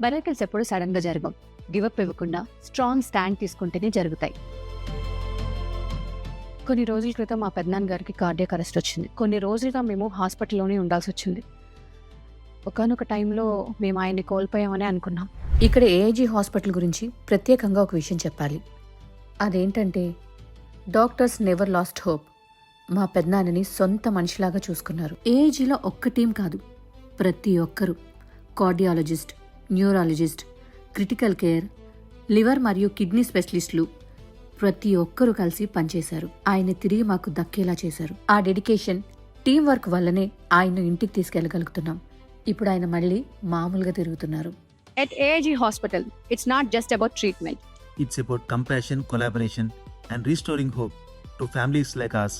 బెరకల్స్ ఎప్పుడు సడన్గా జరగవు. గివప్ ఇవ్వకుండా స్ట్రాంగ్ స్టాండ్ తీసుకుంటేనే జరుగుతాయి. కొన్ని రోజుల క్రితం మా పెద్దనాన్న గారికి కార్డియక్ అరెస్ట్ వచ్చింది. కొన్ని రోజులుగా మేము హాస్పిటల్లోనే ఉండాల్సి వచ్చింది. ఒకనొక టైంలో మేము ఆయన్ని కోల్పోయామని అనుకున్నాం. ఇక్కడ ఏఐజీ హాస్పిటల్ గురించి ప్రత్యేకంగా ఒక విషయం చెప్పాలి. అదేంటంటే డాక్టర్స్ నెవర్ లాస్ట్ హోప్. మా పెద్దనాన్నని సొంత మనిషిలాగా చూసుకున్నారు. ఏఐజీలో ఒక్క టీం కాదు ప్రతి ఒక్కరు cardiologist neurologist critical care liver మరియు కిడ్నీ స్పెషలిస్టులు ప్రతి ఒక్కరూ కలిసి పనిచేశారు ఆయన తిరిగి మాకు దక్కేలా చేశారు ఆ డెడికేషన్ టీం వర్క్ వల్లనే ఆయన్ను ఇంటికి తీసుకెళ్ళగలుగుతున్నాం ఇప్పుడు ఆయన మళ్ళీ మామూలుగా తిరుగుతున్నారు At AIG Hospital, it's not just about treatment. It's about compassion, collaboration, and restoring hope to families like us.